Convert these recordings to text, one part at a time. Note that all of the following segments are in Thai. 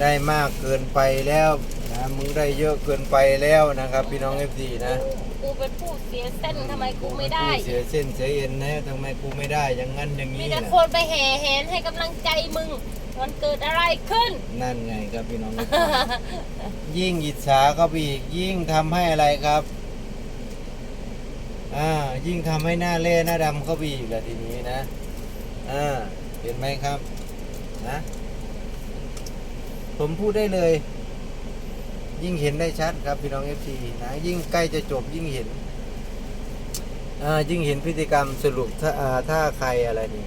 ได้มากเกินไปแล้วนะมึงได้เยอะเกินไปแล้วนะครับ พี่น้องเอฟซีนะกูกูเป็นผู้เสียเส้นทำไมกูไม่ได้ เสียเส้นเสียเอ็นนะทำไมกูไม่ได้อย่างนั้นอย่างมีนี้แต่นะคนไปแห่แหนให้กำลังใจมึง มันเกิดอะไรขึ้น นั่นไงครับพี่น้อง FC ยิ่งอิจฉาเขาไปอีกยิ่งทำให้อะไรครับอ่ายิ่งทำให้หน้าเล่หน้าดำเขาไปอีกแหละทีนี้นะอ่าเห็นไหมครับนะ ผมพูดได้เลย ยิ่งเห็นได้ชัดครับพี่น้องเอฟซีนะยิ่งใกล้จะจบยิ่งเห็นอ่ายิ่งเห็นพฤติกรรมสรุปถ้าอ่าถ้าใครอะไรนี่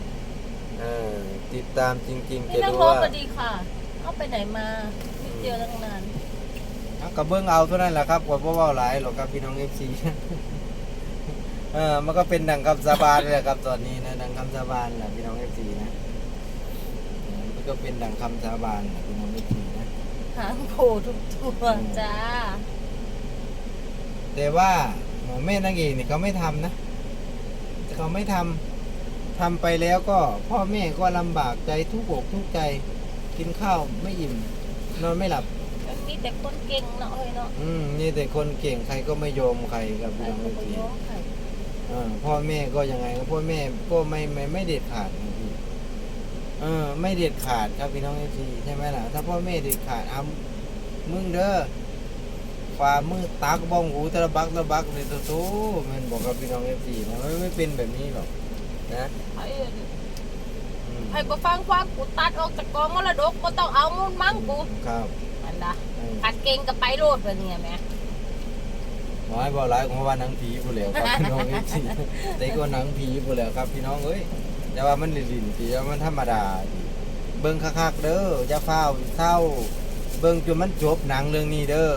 อ่าติดตามจริงๆนี่จะนักรู้ร้องว่าก็ดีค่ะเอาไปไหนมาไม่เจอตั้งนานเอากระเบื้องเอาเท่านั้นแหละครับกว่าว่าหลายหรอกครับพี่น้องเอฟซีเออมันก็เป็นดังคำสาบานเลยครับตอนนี้นะดังคำสาบานแหละพี่น้องเอฟซีนะเออมั นก็เป็นดังคำสาบานแหละพี่น้องเอฟซีนะ หางโผล่ทุกตัวจ้า แต่ว่าแม่นางเอกนี่เขาไม่ทำนะแต่เขาไม่ทำทำไปแล้วก็พ่อแม่ก็ลำบากใจทุกอกทุกใจกินข้าวไม่อิ่ม นอนไม่หลับมันมีแต่คนเก่งเนาะเฮ้ยเนาะอืมนี่แต่คนเก่งใครก็ไม่ยอมใครครับพี่ไอ้น้องคเอนฟซีร้องใครอ่าพ่อแม่ก็ยังไงพ่อแม่ก็ไม่ไม่ไม่เด็ดขาดนะพี่ เออ ไม่เด็ดขาดครับพี่น้องเอฟซีใช่ไหมล่ะ ถ้าพ่อแม่เด็ดขาดเอามึงเด้อฝ่ามือตักบ้องหูตะบักตะบักเลยตัวโตมันบอกกับพี่น้องเอฟซีนะมันไม่เป็นแบบนี้หรอกนะไอ้อืมไอ้บ่ฟังความกูตัดออกจากกองมรดกก็ต้องเอามุนมั่งกูครับอันดะเออ ตัดเก่งกับไปโลดไปเนี่ยแม่น้อยบ่หลายของว่าหนังผีผู้เหลวครับพี่น้องเอฟซีแต่ก็หนังผีผู้เหลวครับพี่น้องเอ้ย แต่ว่ามันดินๆผีมันธรรมดาดิเบิ่งคักๆเด้ออย่าฟ้าวเศร้า เบิ่งจนมันจบหนังเรื่องนี้เด้อ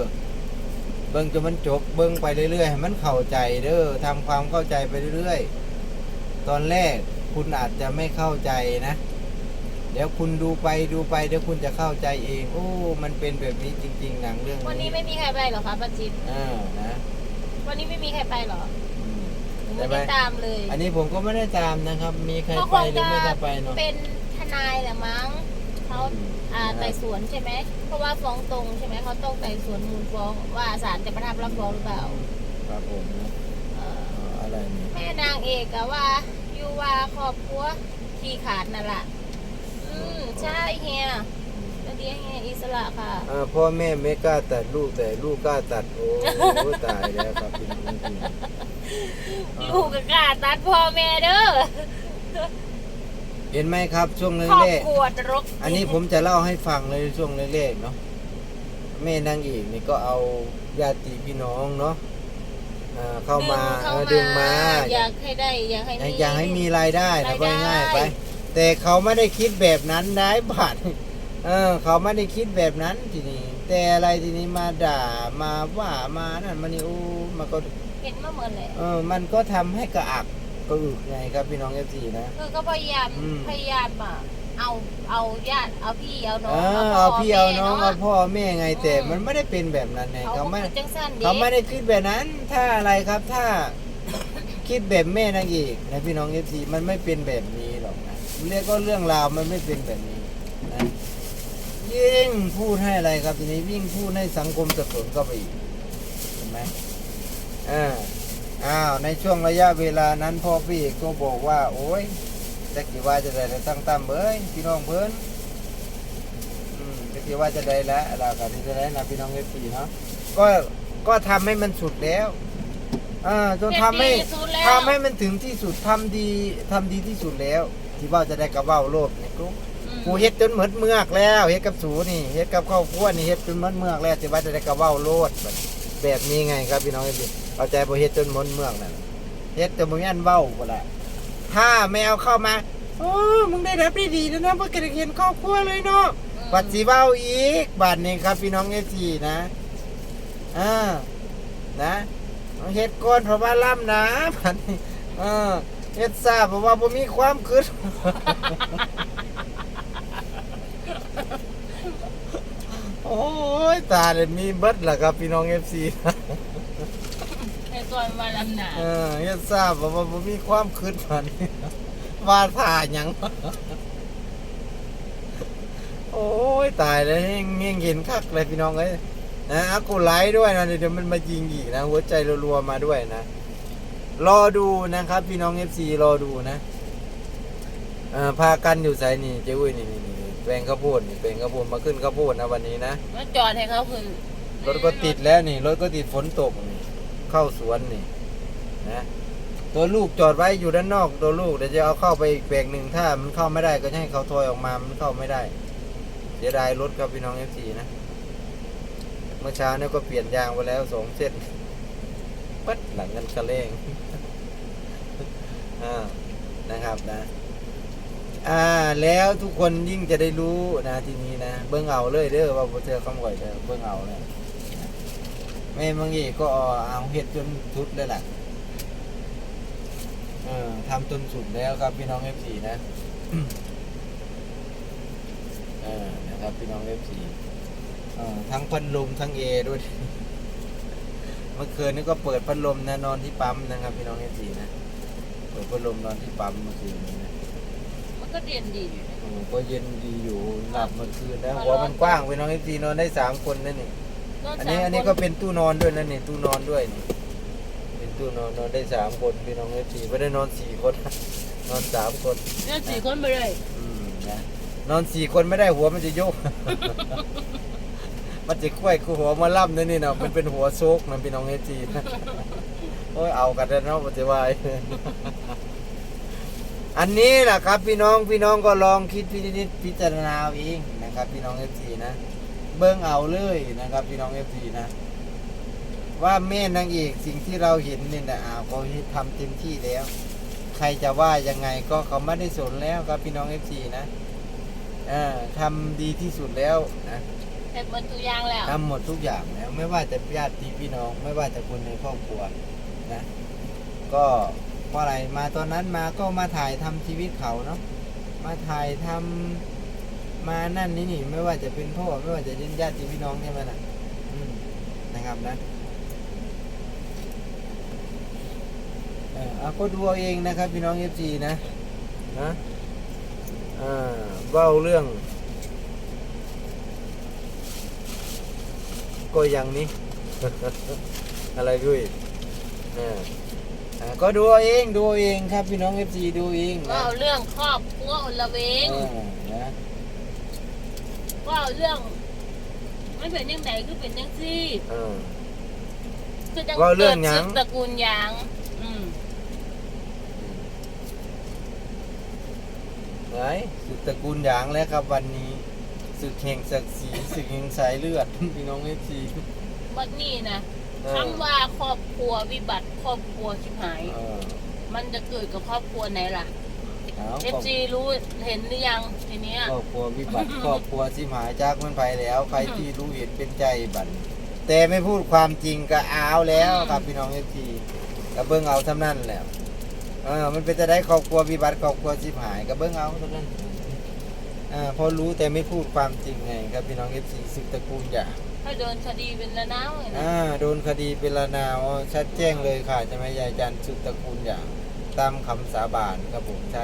เบิ่งจนมันจบ เบิ่งไปเรื่อยๆให้มันเข้าใจเด้อทำความเข้าใจไปเรื่อยๆ ตอนแรกคุณอาจจะไม่เข้าใจนะ เดี๋ยวคุณดูไปดูไปเดี๋ยวคุณจะเข้าใจเอง โอ้ มันเป็นแบบนี้จริง ๆ หนังเรื่องวันนี้นี้ไม่มีใครไปเหรอคะป้าจิตอ่านะ วันนี้ไม่มีใครไปเหรออืมหนู ได้ไม่ไหมได้ตามเลยอันนี้ผมก็ไม่ได้ตามนะครับ มีใครก็ไปคงหรือไม่ได้ไปเนาะเป็นทนายแหละมั้งเขาอ่าไต่สวนใช่ไหมเพราะว่าฟ้องตรงใช่ไหมเขาต้องไต่สวนมูลฟ้องว่าศาลจะประทับรับฟ้องหรือเปล่าครับผมนะเอ่ออ่าอะไรนี่แม่นางเอกอะว่าอยู่ว่าครอบครัวขี้ขาดนั่นแหละอืมใช่เฮีย แล้วเดียวเฮียอิสระค่ะ อ่าพ่อแม่ไม่กล้าตัดลูกแต่ลูกกล้าตัดโอ้ตายแล้วครับพี่น้องจริงๆลูกก็กล้าตัดพ่อแม่เด้อเห็นไหมครับช่วงครอบแรกครัวตรกๆอันนี้ผมจะเล่าให้ฟังเลยช่วงแรกๆเนาะแม่นางเอกนี่ก็เอาญาติพี่น้องเนาะอ่าเข้ามาดึงเข้าเออมาดึงมา อยากให้ได้อยากให้มี อยากให้มีรายได้นะรายก็ได้ง่ายๆไป แต่เขาไม่ได้คิดแบบนั้นได้บัด เออ เขาไม่ได้คิดแบบนั้นทีนี้แต่อะไรทีนี้มาด่ามาว่ามานั่นมานี่โอ้มันก็เห็นมาเหมือนเลยเออ มันก็ทำให้กระอักกระอึกไงครับพี่น้องเอฟซีนะ คือก็พยายามอืม พยายามอะเอาเอาญาติเอาพี่เอาน้องเออพ่เอาพี่เอาน้องแม่เอาเนาะพ่อแม่ไงแต่อืมมันไม่ได้เป็นแบบนั้นไงเขาเขาก็ไม่คือจังสั้นดีเขาไม่ได้คิดแบบนั้น ถ้าอะไรครับ ถ้า คิดแบบแม่นางเอกนะพี่น้องเอฟซีมันไม่เป็นแบบนี้หรอกนะเรียกก็เรื่องราวมันไม่เป็นแบบนี้นะ ยิ่งพูดให้อะไรครับทีนี้ยิ่งพูดให้สังคมสับสนเข้าไปอีกเห็นไหมอ่าอ้าวในช่วงระยะเวลานั้นพ่อพี่เอกก็บอกว่า โอ้ยจะกี่ว่าจะได้ตั้งตั้มเอ้ยพี่น้องเพิ่นอืมก็คิดว่าจะได้แล้วเราก็ที่จะได้นะพี่น้องเอฟซีเนาะก็ก็ทำให้มันสุดแล้วอ่าจนทำให้เจ็ดปีสุดแล้วทำให้มันถึงที่สุดทำดีทำดีที่สุดแล้ว ที่ว่าจะได้กระเบ้าโลดนี่กูอืม กูเฮ็ดจนเหมือนเมือกแล้วเฮ็ดกับสูนี่เฮ็ดกับข้าวคั่วนี่เฮ็ดจนเหมือนเมือกแล้วที่ว่าจะได้กระเบ้าโลดแบบแบบนี้ไงครับพี่น้องเอฟซีเข้าใจบ่เฮ็ดจนเหมือนเมือกนั่นเฮ็ดจนบ่มีอันเว้าบ่ละถ้าไม่เอาเข้ามาโอ้มึงได้รับได้ดีแล้วนะเพื่อกระเห็นครอบครัวเลยเนาะบัตรสีเบ้าอีกบัตรนี่ครับพี่น้องเอฟซีนะอ่านะเอาเฮ็ดก้อนเพราะว่าล่ำนะบัตรนี่เออเฮ็ดซาเพราะว่าบ่มีความคิด โอ้ยตาเลยมีเบิดล่ะครับพี่น้องเอฟซีในตัวมาลำหนาเออเฮ็ดซาเพราะว่าบ่มีความคิดบัตรนี่ว่าท่าหยังโโอ้ยตายแล้วเงี้ยเงี้ยเห็นคักเลยพี่น้องเอ้ยนะอะกดไลค์ด้วยนะเดี๋ยวมันมายิงอีกนะหัวใจรัวๆมาด้วยนะ รอดูนะครับ พี่น้องเอฟซีรอดูนะเอ่อพากันอยู่ไสนี่เจ้าอุ้ยนี่นี่นี่ แปลงข้าวโพดนี่แปลงข้าวโพดมาขึ้นข้าวโพดนะวันนี้นะมาจอดให้เขาคือ รถก็ติดแล้วนี่รถก็ติดฝนตกนี่เข้าสวนนี่นะตัวลูกจอดไว้อยู่ด้านนอกตัวลูกเดี๋ยวจะเอาเข้าไปอีกแปลงหนึ่งถ้ามันเข้าไม่ได้ก็จะให้เขาถอยออกมามันเข้าไม่ได้เสียดายรถครับพี่น้องเอฟซีนะเมื่อเช้าเนี่ยก็เปลี่ยนยางไปแล้วสองเส้นปัดหลังกันกระเลงอ่านะครับนะ อ่าแล้วทุกคนยิ่งจะได้รู้นะทีนี้นะเบิ้งเอาเลยเด้อว่าบ่เจอคำก่อยเด้อเบิ้งเอาเลยแม่บางทีก็เอาเห็ดจนทุดเลยแหละเออทำจนสุดแล้วครับพี่น้องเอฟซีนะเออนะครับพี่น้องเอฟซีทั้งพัดลมทั้งเอด้วยเมื่อคืนนี้ก็เปิดพัดลมนะนอนที่ปั๊มนะครับ พี่น้องเอฟซีนะเปิดพัดลมนอนที่ปั๊มเมื่อคืนนี้นะ ก็เด่นดีอยู่นะโอ้ก็เย็นดีอยู่หลับเมื่อคืนนะหัวมันกว้างพี่น้องเอฟซีนอนได้สามคนนั่นนี่นอนอันสานี้มอันนี้คก็เป็นตู้นอนด้วยนั่นนี่ตู้นอนด้วยนี่เป็นตู้นอนนอนได้สามคนพี่น้องเอฟซีไม่ได้นอนสี่คน นอนสามคนนอนสี่คนไปเลยอืมนะนอนสี่คนไม่ได้หัวมันจะโยก มันจะคุ้ยคู่หัวมาล่ำนั่นนี่เนาะมันเป็นหัวโซกนะพี่น้องเอฟซีโอ้ยเอากันแล้วเนาะปัจจุบัน อันนี้แหละครับพี่น้องพี่น้องก็ลองคิดพินิจพิจารณาเอาเองนะครับพี่น้องเอฟซีนะ เบิ้งเอาเลยนะครับ พี่น้องเอฟซีนะ ว่าแม่นางเอกสิ่งที่เราเห็นเนี่ยนะอ้าวเขาทำเต็มที่แล้ว ใครจะว่ายังไงก็เขาไม่ได้สนแล้วครับพี่น้องเอฟซีนะเอ่าทำดีที่สุดแล้วนะเสร็จหมดตัวอยางแล้วทำหมดทุกอย่างแล้วไม่ว่าจะญาติพี่น้อง ไม่ว่าจะคนในครอบครัวนะ ก็เพ ราะอะไรมาตอนนั้นมาก็มาถ่ายทำชีวิตเขาเนาะมาถ่ายทำมานั่นนี่นี่ไม่ว่าจะเป็นพ่อไม่ว่าจะเป็นญาติพี่น้องใช่ไหมนะนะครับนะเออเอาก็ดูเอาเองนะครับ พี่น้องเอฟซีนะนะอ่าเบ้าเรื่อง ก็ยังนี้ อะไรด้วยอ่า อ่าก็ดูเอาเองดูเอาเองครับพี่น้องเอฟซีดูเองก็นะเอาเรื่องครอบครัวอลเวงอ่านะก็เอาเรื่องมันเป็นยังไงคือเป็นยังซี่ อ่า คือจังว่าเรื่องหยัง กิดศึกตระกูลยางอืมไหนสุดตระกูลหยางแล้วครับวันนี้ศึกแห่งศักดิ์ศรีศึกแห่งสายเลือด พี่น้องเอฟซีวันนี้นะ คำว่าครอบครัววิบัติครอบครัวชิบหายมันจะเกิดกับครอบครัวไหนล่ะเอฟซีรู้เห็นหรือยังทีเนี้ยครอบครัววิบัติครอบครัวสิมหายจากมันไปแล้ว ใครที่รู้เห็นเป็นใจบันแต่ไม่พูดความจริงก็อ้าวแล้วครับพี่น้องเอฟซีก็เบิ้งเอาทำนั่นแหละเออ มันเป็นจะได้ครอบครัววิบัติครอบครัวสิมหายก็เบิ้งเอาเท่านั้นอ่าพอรู้แต่ไม่พูดความจริงไงครับพี่น้องเอฟซีศึกตระกูลหยา ถ้าโดนคดีเป็นละนาวเลยนะอ่าโดนคดีเป็นละนาวชัดแจ้งเลยค่ะใช่ไหมยายจันทร์สุตระกูลอยาตามคำสาบานครับผมใช่